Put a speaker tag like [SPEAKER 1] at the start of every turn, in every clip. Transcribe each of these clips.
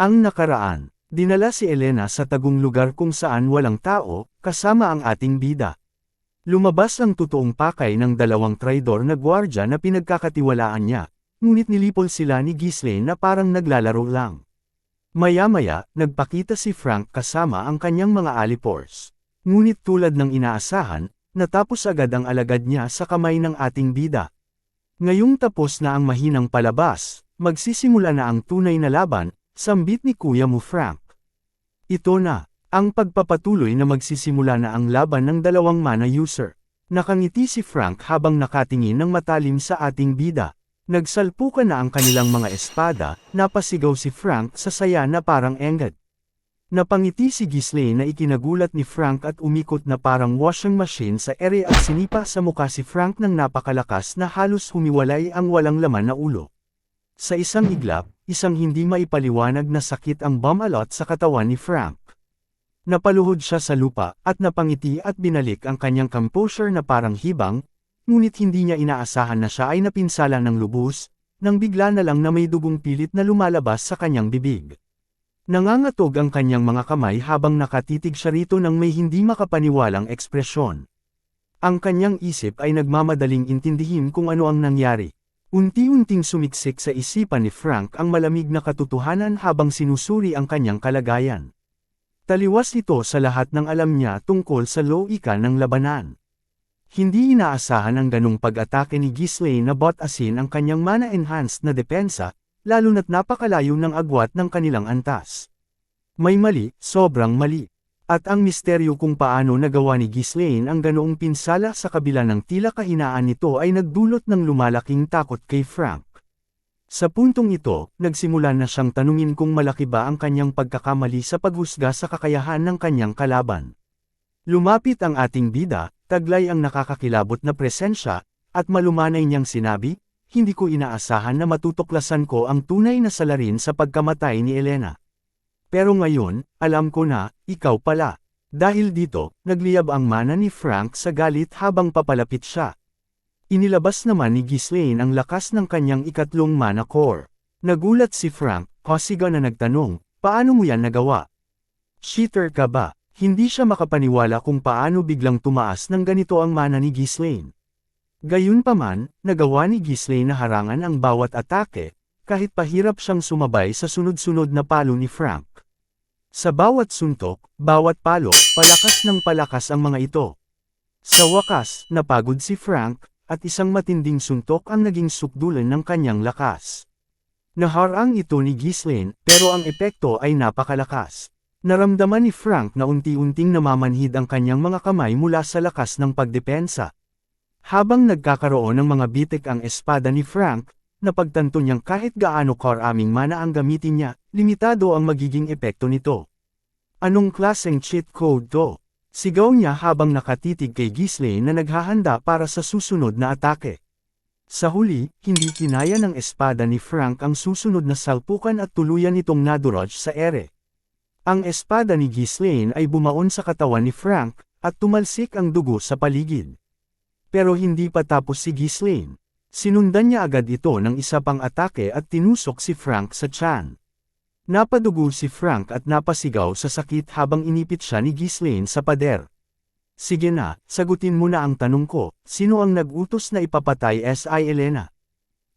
[SPEAKER 1] Ang nakaraan, dinala si Elena sa tagong lugar kung saan walang tao, kasama ang ating bida. Lumabas ang totoong pakay ng dalawang traidor na gwardya na pinagkakatiwalaan niya, ngunit nilipol sila ni Ghislaine na parang naglalaro lang. Maya-maya, nagpakita si Frank kasama ang kanyang mga alipors. Ngunit tulad ng inaasahan, natapos agad ang alagad niya sa kamay ng ating bida. Ngayong tapos na ang mahinang palabas, magsisimula na ang tunay na laban, sambit ni Kuya mo Frank. Ito na, ang pagpapatuloy na magsisimula na ang laban ng dalawang mana user. Nakangiti si Frank habang nakatingin ng matalim sa ating bida. Nagsalpukan na ang kanilang mga espada, napasigaw si Frank sa saya na parang engad. Napangiti si Ghislaine na ikinagulat ni Frank at umikot na parang washing machine sa ere at sinipa sa muka si Frank ng napakalakas na halos humiwalay ang walang laman na ulo. Sa isang iglap, isang hindi maipaliwanag na sakit ang bumalot sa katawan ni Frank. Napaluhod siya sa lupa, at napangiti at binalik ang kanyang composure na parang hibang, ngunit hindi niya inaasahan na siya ay napinsala ng lubos, nang bigla na lang na may dugong pilit na lumalabas sa kanyang bibig. Nangangatog ang kanyang mga kamay habang nakatitig siya rito ng may hindi makapaniwalang ekspresyon. Ang kanyang isip ay nagmamadaling intindihin kung ano ang nangyari. Unti-unting sumiksik sa isipan ni Frank ang malamig na katotohanan habang sinusuri ang kanyang kalagayan. Taliwas ito sa lahat ng alam niya tungkol sa loika ng labanan. Hindi inaasahan ang ganong pag-atake ni Ghislaine na bot asin ang kanyang mana-enhanced na depensa, lalo na't napakalayo ng agwat ng kanilang antas. May mali, sobrang mali. At ang misteryo kung paano nagawa ni Ghislaine ang ganoong pinsala sa kabila ng tila kahinaan nito ay nagdulot ng lumalaking takot kay Frank. Sa puntong ito, nagsimula na siyang tanungin kung malaki ba ang kanyang pagkakamali sa paghusga sa kakayahan ng kanyang kalaban. Lumapit ang ating bida, taglay ang nakakakilabot na presensya, at malumanay niyang sinabi, hindi ko inaasahan na matutuklasan ko ang tunay na salarin sa pagkamatay ni Elena. Pero ngayon, alam ko na, ikaw pala. Dahil dito, nagliyab ang mana ni Frank sa galit habang papalapit siya. Inilabas naman ni Ghislaine ang lakas ng kanyang ikatlong mana core. Nagulat si Frank, kasiga na nagtanong, paano mo yan nagawa? Cheater ka ba? Hindi siya makapaniwala kung paano biglang tumaas ng ganito ang mana ni Ghislaine. Gayunpaman, nagawa ni Ghislaine na harangan ang bawat atake, kahit pahirap siyang sumabay sa sunod-sunod na palo ni Frank. Sa bawat suntok, bawat palo, palakas ng palakas ang mga ito. Sa wakas, napagod si Frank, at isang matinding suntok ang naging sukdulan ng kanyang lakas. Naharang ito ni Ghislaine, pero ang epekto ay napakalakas. Naramdaman ni Frank na unti-unting namamanhid ang kanyang mga kamay mula sa lakas ng pagdepensa. Habang nagkakaroon ng mga bitik ang espada ni Frank, napagtanto niyang kahit gaano karaming mana ang gamitin niya, limitado ang magiging epekto nito. Anong klaseng cheat code to? Sigaw niya habang nakatitig kay Ghislaine na naghahanda para sa susunod na atake. Sa huli, hindi kinaya ng espada ni Frank ang susunod na salpukan at tuluyan itong naduraj sa ere. Ang espada ni Ghislaine ay bumaon sa katawan ni Frank, at tumalsik ang dugo sa paligid. Pero hindi pa tapos si Ghislaine. Sinundan niya agad ito ng isa pang atake at tinusok si Frank sa tiyan. Napadugo si Frank at napasigaw sa sakit habang inipit siya ni Ghislaine sa pader. Sige na, sagutin mo na ang tanong ko, sino ang nag-utos na ipapatay S.I. Elena?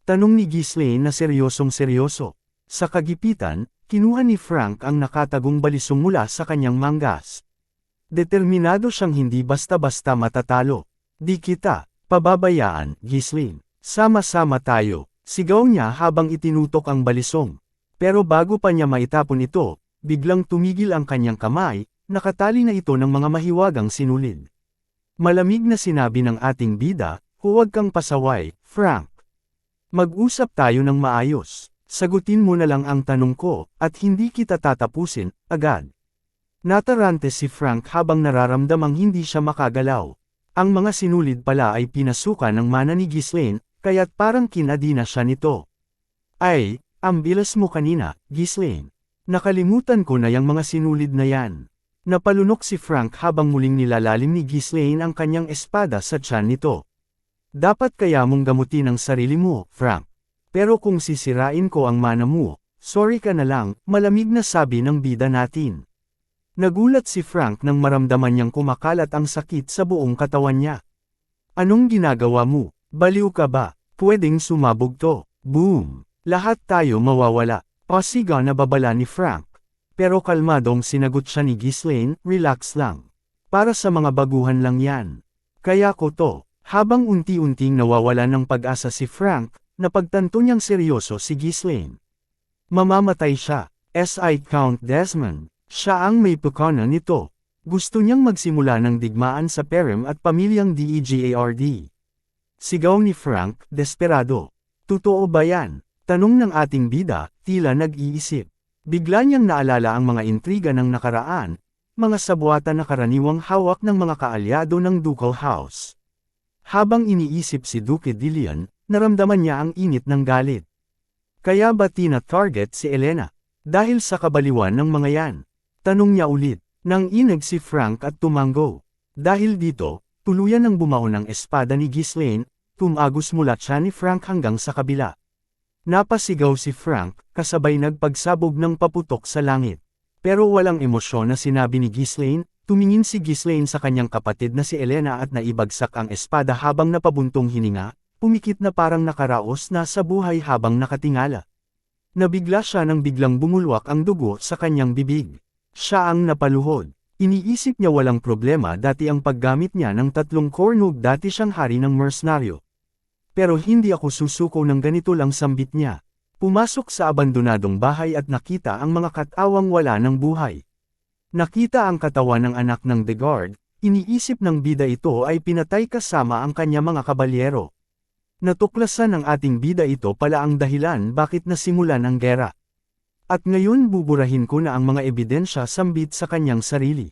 [SPEAKER 1] Tanong ni Ghislaine na seryosong seryoso. Sa kagipitan, kinuha ni Frank ang nakatagong balisong mula sa kanyang manggas. Determinado siyang hindi basta-basta matatalo. Di kita, pababayaan, Ghislaine. Sama-sama tayo, sigaw niya habang itinutok ang balisong. Pero bago pa niya maitapon ito, biglang tumigil ang kanyang kamay, nakatali na ito ng mga mahiwagang sinulid. Malamig na sinabi ng ating bida, huwag kang pasaway, Frank. Mag-usap tayo ng maayos. Sagutin mo na lang ang tanong ko, at hindi kita tatapusin, agad. Natarante si Frank habang nararamdamang hindi siya makagalaw. Ang mga sinulid pala ay pinasukan ng mana ni Ghislaine, kaya't parang kinadina siya nito. Ay, ang bilas mo kanina, Ghislaine. Nakalimutan ko na yung mga sinulid na yan. Napalunok si Frank habang muling nilalalim ni Ghislaine ang kanyang espada sa tiyan nito. Dapat kaya mong gamutin ang sarili mo, Frank. Pero kung sisirain ko ang mana mo, Sorry ka na lang, malamig na sabi ng bida natin. Nagulat si Frank nang maramdaman niyang kumakalat ang sakit sa buong katawan niya. Anong ginagawa mo? Baliw ka ba? Pwedeng sumabog to. Boom! Lahat tayo mawawala. Pasiga na babala ni Frank. Pero kalmadong sinagot siya ni Ghislaine, relax lang. Para sa mga baguhan lang yan. Kaya ko to. Habang unti-unting nawawala ng pag-asa si Frank, napagtanto niyang seryoso si Ghislaine. Mamamatay siya. S.I. Count Desmond. Siya ang may pukana nito. Gusto niyang magsimula ng digmaan sa Perem at pamilyang DEGARD. Sigaw ni Frank, desperado. Totoo ba yan? Tanong ng ating bida, tila nag-iisip. Bigla niyang naalala ang mga intriga ng nakaraan, mga sabuatan na karaniwang hawak ng mga kaalyado ng Ducal House. Habang iniisip si Duque Dilian, naramdaman niya ang init ng galit. Kaya ba tina-target si Elena? Dahil sa kabaliwan ng mga yan. Tanong niya ulit, nang inag si Frank at tumanggo. Dahil dito, tuluyan ng bumaon ang espada ni Ghislaine, tumagos mula siya ni Frank hanggang sa kabila. Napasigaw si Frank, kasabay nagpagsabog ng paputok sa langit. Pero walang emosyon na sinabi ni Ghislaine, tumingin si Ghislaine sa kanyang kapatid na si Elena at naibagsak ang espada habang napabuntong hininga, pumikit na parang nakaraos na sa buhay habang nakatingala. Nabigla siya nang biglang bumulwak ang dugo sa kanyang bibig. Siya ang napaluhod. Iniisip niya walang problema dati ang paggamit niya ng tatlong cornog dati siyang hari ng mercenaryo. Pero hindi ako susuko ng ganito lang sambit niya. Pumasok sa abandonadong bahay at nakita ang mga katawang wala ng buhay. Nakita ang katawan ng anak ng The Guard, iniisip ng bida ito ay pinatay kasama ang kanya mga kabalyero. Natuklasan ng ating bida ito pala ang dahilan bakit nasimulan ang gera. At ngayon buburahin ko na ang mga ebidensya sambit sa kanyang sarili.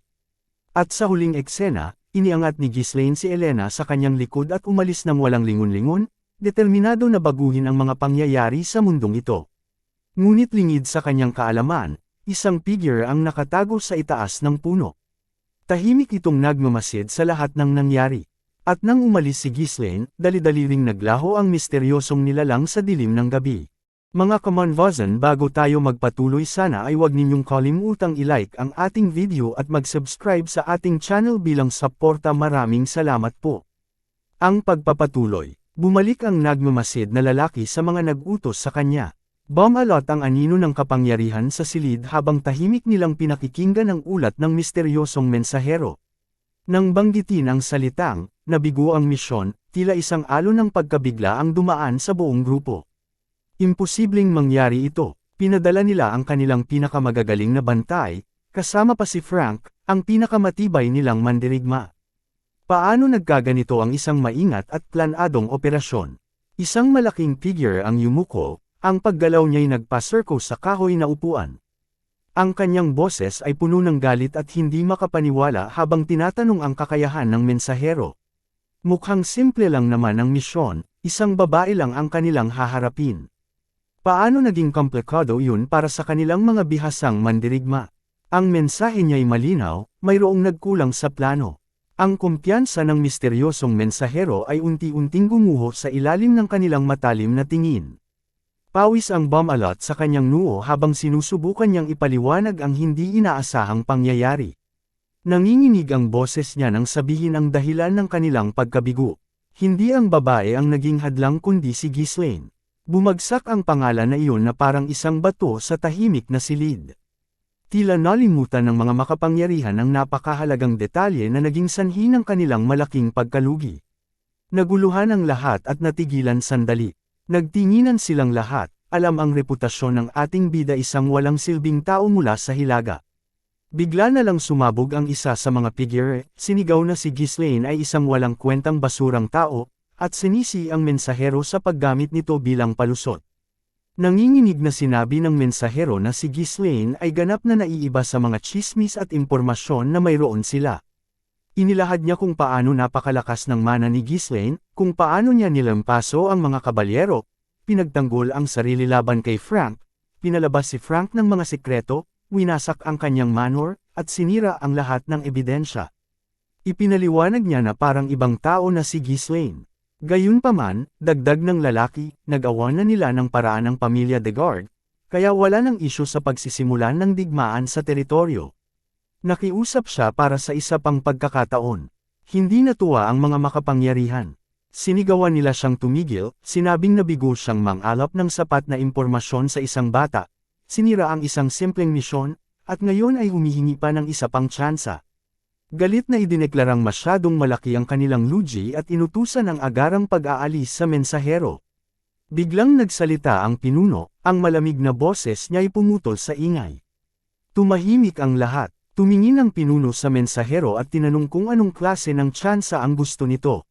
[SPEAKER 1] At sa huling eksena, iniangat ni Ghislaine si Elena sa kanyang likod at umalis ng walang lingon-lingon, determinado na baguhin ang mga pangyayari sa mundong ito. Ngunit lingid sa kanyang kaalaman, isang figure ang nakatago sa itaas ng puno. Tahimik itong nagmamasid sa lahat ng nangyari. At nang umalis si Ghislaine, dali-dali ring naglaho ang misteryosong nilalang sa dilim ng gabi. Mga kamanvazan bago tayo magpatuloy sana ay huwag ninyong kalimutang ilike ang ating video at mag-subscribe sa ating channel bilang suporta maraming salamat po. Ang pagpapatuloy Bumalik ang nagmamasid na lalaki sa mga nag-utos sa kanya. Bumalot ang anino ng kapangyarihan sa silid habang tahimik nilang pinakikinggan ang ulat ng misteryosong mensahero. Nang banggitin ang salitang, nabigo ang misyon, tila isang alon ng pagkabigla ang dumaan sa buong grupo. Imposibleng mangyari ito, pinadala nila ang kanilang pinakamagagaling na bantay, kasama pa si Frank, ang pinakamatibay nilang mandirigma. Paano nagkaganito ang isang maingat at planadong operasyon? Isang malaking figure ang yumuko, ang paggalaw niya'y nagpa-circle sa kahoy na upuan. Ang kanyang boses ay puno ng galit at hindi makapaniwala habang tinatanong ang kakayahan ng mensahero. Mukhang simple lang naman ang misyon, isang babae lang ang kanilang haharapin. Paano naging komplikado yun para sa kanilang mga bihasang mandirigma? Ang mensahe niya'y malinaw, mayroong nagkulang sa plano. Ang kumpiyansa ng misteryosong mensahero ay unti-unting gumuho sa ilalim ng kanilang matalim na tingin. Pawis ang bumalot sa kanyang noo habang sinusubukan niyang ipaliwanag ang hindi inaasahang pangyayari. Nanginginig ang boses niya nang sabihin ang dahilan ng kanilang pagkabigo. Hindi ang babae ang naging hadlang kundi si Ghislaine. Bumagsak ang pangalan na iyon na parang isang bato sa tahimik na silid. Tila nalimutan ng mga makapangyarihan ang napakahalagang detalye na naging sanhi ng kanilang malaking pagkalugi. Naguluhan ang lahat at natigilan sandali. Nagtinginan silang lahat, alam ang reputasyon ng ating bida isang walang silbing tao mula sa hilaga. Bigla na lang sumabog ang isa sa mga figure, sinigaw na si Ghislaine ay isang walang kwentang basurang tao, at sinisi ang mensahero sa paggamit nito bilang palusot. Nanginginig na sinabi ng mensahero na si Ghislaine ay ganap na naiiba sa mga chismis at impormasyon na mayroon sila. Inilahad niya kung paano napakalakas ng mana ni Ghislaine, kung paano niya nilampaso ang mga kabalyero, pinagtanggol ang sarili laban kay Frank, pinalabas si Frank ng mga sikreto, winasak ang kanyang manor, at sinira ang lahat ng ebidensya. Ipinaliwanag niya na parang ibang tao na si Ghislaine. Gayunpaman, dagdag ng lalaki, nagawa na nila ng paraan ng pamilya de Guard, kaya wala ng isyu sa pagsisimulan ng digmaan sa teritoryo. Nakiusap siya para sa isa pang pagkakataon. Hindi natuwa ang mga makapangyarihan. Sinigawan nila siyang tumigil, sinabing nabigo siyang mangalap ng sapat na impormasyon sa isang bata, sinira ang isang simpleng misyon, at ngayon ay humihingi pa ng isa pang tsansa. Galit na idineklarang masyadong malaki ang kanilang luji at inutusan ang agarang pag-aalis sa mensahero. Biglang nagsalita ang pinuno, ang malamig na boses niya ay pumutol sa ingay. Tumahimik ang lahat. Tumingin ang pinuno sa mensahero at tinanong kung anong klase ng tsansa ang gusto nito.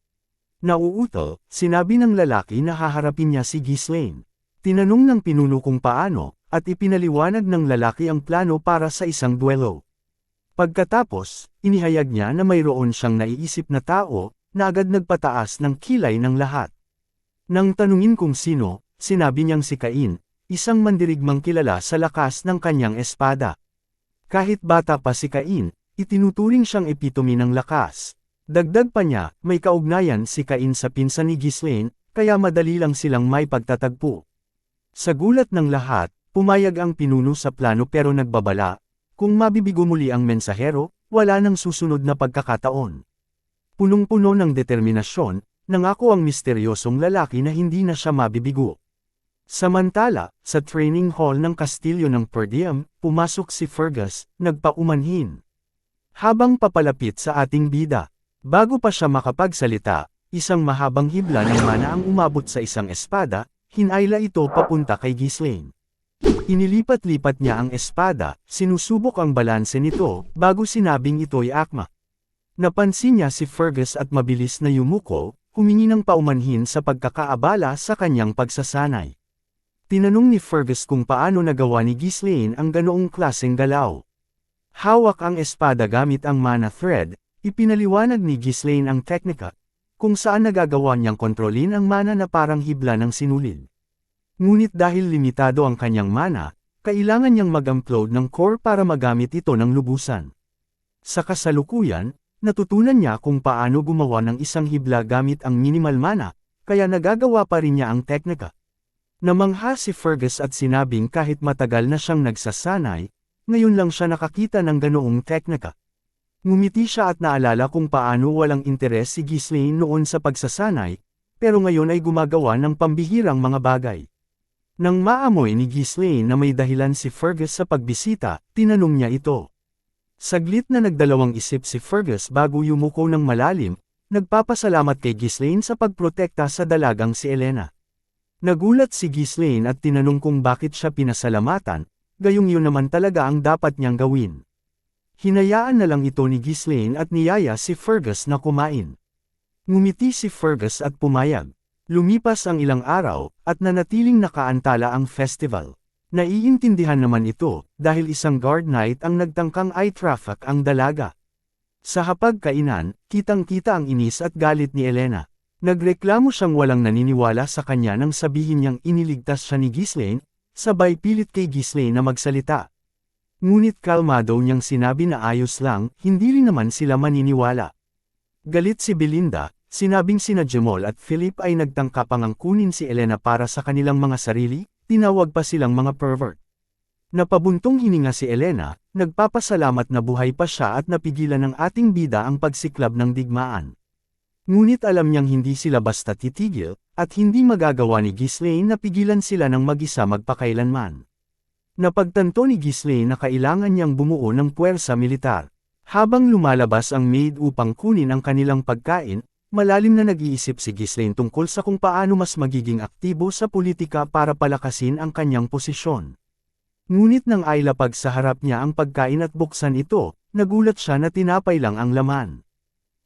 [SPEAKER 1] Nauutol, sinabi ng lalaki na haharapin niya si Ghislaine. Tinanong ng pinuno kung paano, at ipinaliwanag ng lalaki ang plano para sa isang duelo. Pagkatapos, inihayag niya na mayroon siyang naiisip na tao, na agad nagpataas ng kilay ng lahat. Nang tanungin kung sino, sinabi niyang si Cain, isang mandirigmang kilala sa lakas ng kanyang espada. Kahit bata pa si Cain, itinuturing siyang epitome ng lakas. Dagdag pa niya, may kaugnayan si Cain sa pinsan ni Ghislaine, kaya madali lang silang may pagtatagpo. Sa gulat ng lahat, pumayag ang pinuno sa plano pero nagbabala, kung mabibigo muli ang mensahero, wala nang susunod na pagkakataon. Punong-puno ng determinasyon, nangako ang misteryosong lalaki na hindi na siya mabibigo. Samantala, sa training hall ng Kastilyo ng Perdiam, pumasok si Fergus, nagpaumanhin. Habang papalapit sa ating bida, bago pa siya makapagsalita, isang mahabang hibla ng mana ang umabot sa isang espada, hinayla ito papunta kay Ghislaine. Inilipat-lipat niya ang espada, sinusubok ang balanse nito, bago sinabing ito'y akma. Napansin niya si Fergus at mabilis na yumuko, humingi ng paumanhin sa pagkakaabala sa kanyang pagsasanay. Tinanong ni Fergus kung paano nagawa ni Ghislaine ang ganoong klaseng galaw. Hawak ang espada gamit ang mana thread, ipinaliwanag ni Ghislaine ang teknika, kung saan nagagawa niyang kontrolin ang mana na parang hibla ng sinulid. Ngunit dahil limitado ang kanyang mana, kailangan niyang mag-upload ng core para magamit ito ng lubusan. Sa kasalukuyan, natutunan niya kung paano gumawa ng isang hibla gamit ang minimal mana, kaya nagagawa pa rin niya ang teknika. Namangha si Fergus at sinabing kahit matagal na siyang nagsasanay, ngayon lang siya nakakita ng ganoong teknika. Ngumiti siya at naalala kung paano walang interes si Ghislaine noon sa pagsasanay, pero ngayon ay gumagawa ng pambihirang mga bagay. Nang maamoy ni Ghislaine na may dahilan si Fergus sa pagbisita, tinanong niya ito. Saglit na nagdalawang isip si Fergus bago yumuko ng malalim, nagpapasalamat kay Ghislaine sa pagprotekta sa dalagang si Elena. Nagulat si Ghislaine at tinanong kung bakit siya pinasalamatan, gayong yun naman talaga ang dapat niyang gawin. Hinayaan na lang ito ni Ghislaine at niyaya si Fergus na kumain. Ngumiti si Fergus at pumayag. Lumipas ang ilang araw, at nanatiling nakaantala ang festival. Naiintindihan naman ito, dahil isang guard knight ang nagtangkang eye traffic ang dalaga. Sa hapagkainan, kitang-kita ang inis at galit ni Elena. Nagreklamo siyang walang naniniwala sa kanya nang sabihin niyang iniligtas siya ni Ghislaine, sabay pilit kay Ghislaine na magsalita. Ngunit kalmado niyang sinabi na ayos lang, hindi rin naman sila maniniwala. Galit si Belinda, sinabing sina Jemol at Philip ay nagtangka pang kunin si Elena para sa kanilang mga sarili, tinawag pa silang mga pervert. Napabuntong hininga si Elena, nagpapasalamat na buhay pa siya at napigilan ng ating bida ang pagsiklab ng digmaan. Ngunit alam niyang hindi sila basta titigil, at hindi magagawa ni Ghislaine na pigilan sila ng mag-isa magpakailanman. Napagtanto ni Ghislaine na kailangan niyang bumuo ng puwersa militar. Habang lumalabas ang maid upang kunin ang kanilang pagkain, malalim na nag-iisip si Ghislaine tungkol sa kung paano mas magiging aktibo sa politika para palakasin ang kanyang posisyon. Ngunit nang ay lapag sa harap niya ang pagkain at buksan ito, nagulat siya na tinapay lang ang laman.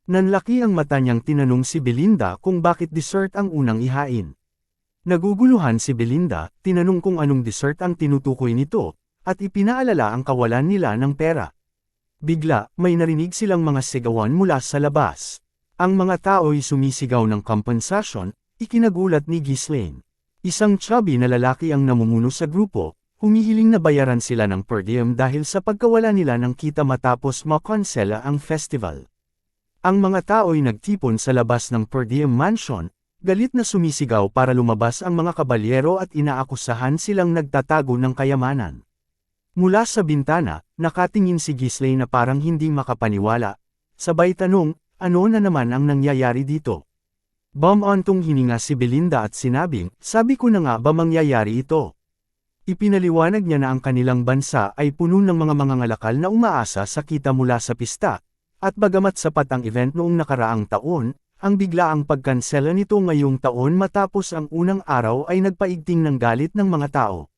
[SPEAKER 1] Nanlaki ang mata niyang tinanong si Belinda kung bakit dessert ang unang ihain. Naguguluhan si Belinda, tinanong kung anong dessert ang tinutukoy nito, at ipinaalala ang kawalan nila ng pera. Bigla, may narinig silang mga sigawan mula sa labas. Ang mga tao'y sumisigaw ng kompensasyon, ikinagulat ni Ghislaine. Isang chubby na lalaki ang namumuno sa grupo, humihiling na bayaran sila ng per diem dahil sa pagkawala nila ng kita matapos makonsela ang festival. Ang mga tao'y nagtipon sa labas ng Per Diem Mansion, Galit na sumisigaw para lumabas ang mga kabalyero at inaakusahan silang nagtatago ng kayamanan. Mula sa bintana, nakatingin si Gisley na parang hindi makapaniwala. Sabay tanong, ano na naman ang nangyayari dito? Bum-ontong hininga si Belinda at sinabing, sabi ko na nga ba mangyayari ito? Ipinaliwanag niya na ang kanilang bansa ay puno ng mga mangangalakal na umaasa sa kita mula sa pista, at bagamat sapat ang event noong nakaraang taon, ang biglaang pagkansela nito ngayong taon matapos ang unang araw ay nagpaigting ng galit ng mga tao.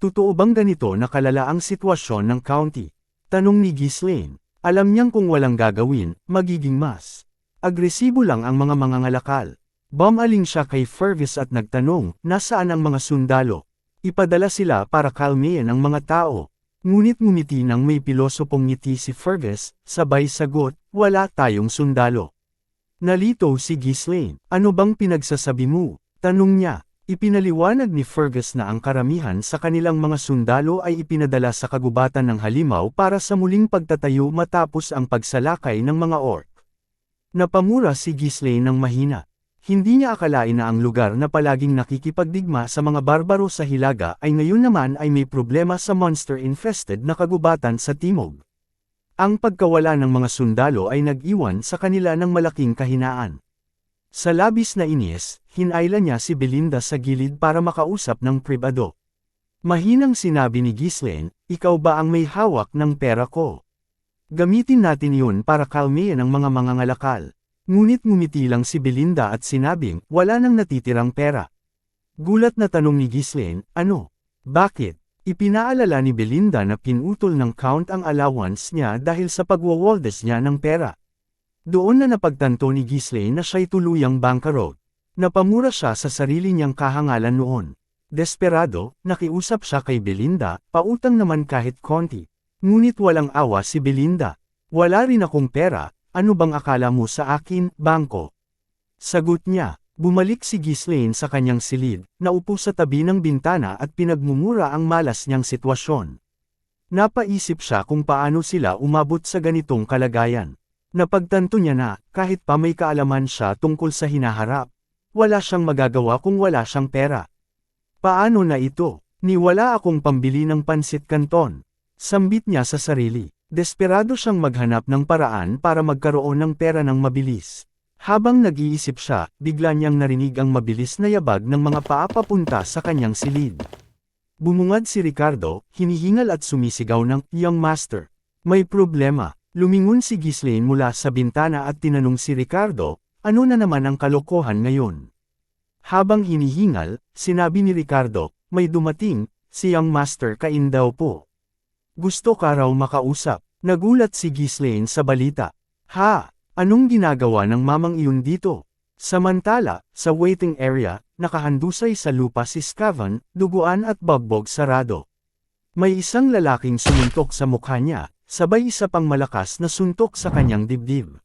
[SPEAKER 1] Totoo bang ganito na kalala ang sitwasyon ng county? Tanong ni Ghislaine. Alam niyang kung walang gagawin, magiging mas. Agresibo lang ang mga mangangalakal. Bumaling siya kay Fergus at nagtanong, nasaan ang mga sundalo? Ipadala sila para kalmihin ang mga tao. Ngunit ngumiti nang may pilosopong ngiti si Fergus, sabay sagot, wala tayong sundalo. Nalito si Ghislaine, ano bang pinagsasabi mo? Tanong niya. Ipinaliwanag ni Fergus na ang karamihan sa kanilang mga sundalo ay ipinadala sa kagubatan ng halimaw para sa muling pagtatayo matapos ang pagsalakay ng mga orc. Napamura si Ghislaine ng mahina. Hindi niya akalain na ang lugar na palaging nakikipagdigma sa mga barbaro sa Hilaga ay ngayon naman ay may problema sa monster-infested na kagubatan sa Timog. Ang pagkawala ng mga sundalo ay nag-iwan sa kanila ng malaking kahinaan. Sa labis na inis, hinayla niya si Belinda sa gilid para makausap ng pribado. Mahinang sinabi ni Ghislaine, ikaw ba ang may hawak ng pera ko? Gamitin natin yun para kalmihin ang mga mangangalakal. Ngunit ngumiti lang si Belinda at sinabing, wala nang natitirang pera. Gulat na tanong ni Ghislaine, ano? Bakit? Ipinaalala ni Belinda na pinutol ng count ang allowance niya dahil sa pagwawaldes niya ng pera. Doon na napagtanto ni Gisley na siya'y tuluyang bankarot. Napamura siya sa sarili niyang kahangalan noon. Desperado, nakiusap siya kay Belinda, pautang naman kahit konti. Ngunit walang awa si Belinda. Wala rin akong pera, ano bang akala mo sa akin, bangko? Sagot niya, Bumalik si Ghislaine sa kanyang silid, naupo sa tabi ng bintana at pinagmumura ang malas niyang sitwasyon. Napaisip siya kung paano sila umabot sa ganitong kalagayan. Napagtanto niya na, kahit pa may kaalaman siya tungkol sa hinaharap, wala siyang magagawa kung wala siyang pera. Paano na ito? Ni wala akong pambili ng pansit kanton. Sambit niya sa sarili. Desperado siyang maghanap ng paraan para magkaroon ng pera ng mabilis. Habang nag-iisip siya, bigla niyang narinig ang mabilis na yabag ng mga paa papunta sa kanyang silid. Bumungad si Ricardo, hinihingal at sumisigaw ng, Young Master. May problema. Lumingon si Ghislaine mula sa bintana at tinanong si Ricardo, ano na naman ang kalokohan ngayon? Habang hinihingal, sinabi ni Ricardo, may dumating, si Young Master kain daw po. Gusto ka raw makausap. Nagulat si Ghislaine sa balita. Ha! Anong ginagawa ng mamang iyon dito? Samantala, sa waiting area, nakahandusay sa lupa si Scavan, duguan at bagbog sarado. May isang lalaking sumuntok sa mukha niya, sabay isa pang malakas na suntok sa kanyang dibdib.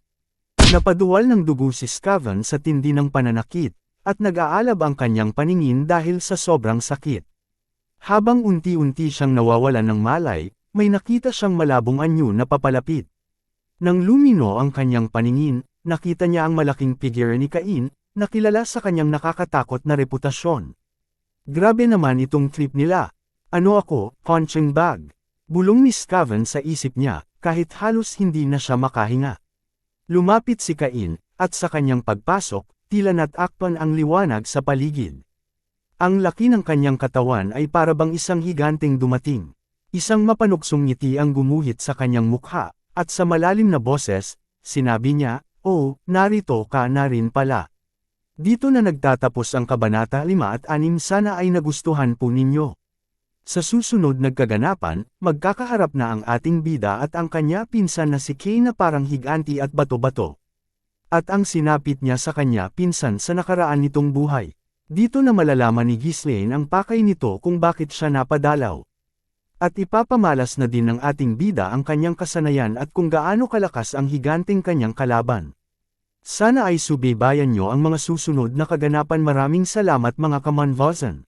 [SPEAKER 1] Napaduwal ng dugo si Scavan sa tindi ng pananakit, at nag-aalab ang kanyang paningin dahil sa sobrang sakit. Habang unti-unti siyang nawawalan ng malay, may nakita siyang malabong anyo na papalapit. Nang lumino ang kanyang paningin, nakita niya ang malaking figure ni Cain, na kilala sa kanyang nakakatakot na reputasyon. Grabe naman itong trip nila. Ano ako, punching bag? Bulong ni Scaven sa isip niya, kahit halos hindi na siya makahinga. Lumapit si Cain, at sa kanyang pagpasok, tila natakpan ang liwanag sa paligid. Ang laki ng kanyang katawan ay parabang isang higanteng dumating. Isang mapanuksong ngiti ang gumuhit sa kanyang mukha, at sa malalim na boses, sinabi niya, Oh, narito ka na rin pala. Dito na nagtatapos ang Kabanata 5 at 6 sana ay nagustuhan po ninyo. Sa susunod nagkaganapan, magkakaharap na ang ating bida at ang kanya pinsan na si Kay na parang higanti at bato-bato. At ang sinapit niya sa kanya pinsan sa nakaraan nitong buhay. Dito na malalaman ni Ghislaine ang pakay nito kung bakit siya napadalaw. At ipapamalas na din ng ating bida ang kanyang kasanayan at kung gaano kalakas ang higanteng kanyang kalaban. Sana ay subaybayan nyo ang mga susunod na kaganapan maraming salamat mga kamanvosan.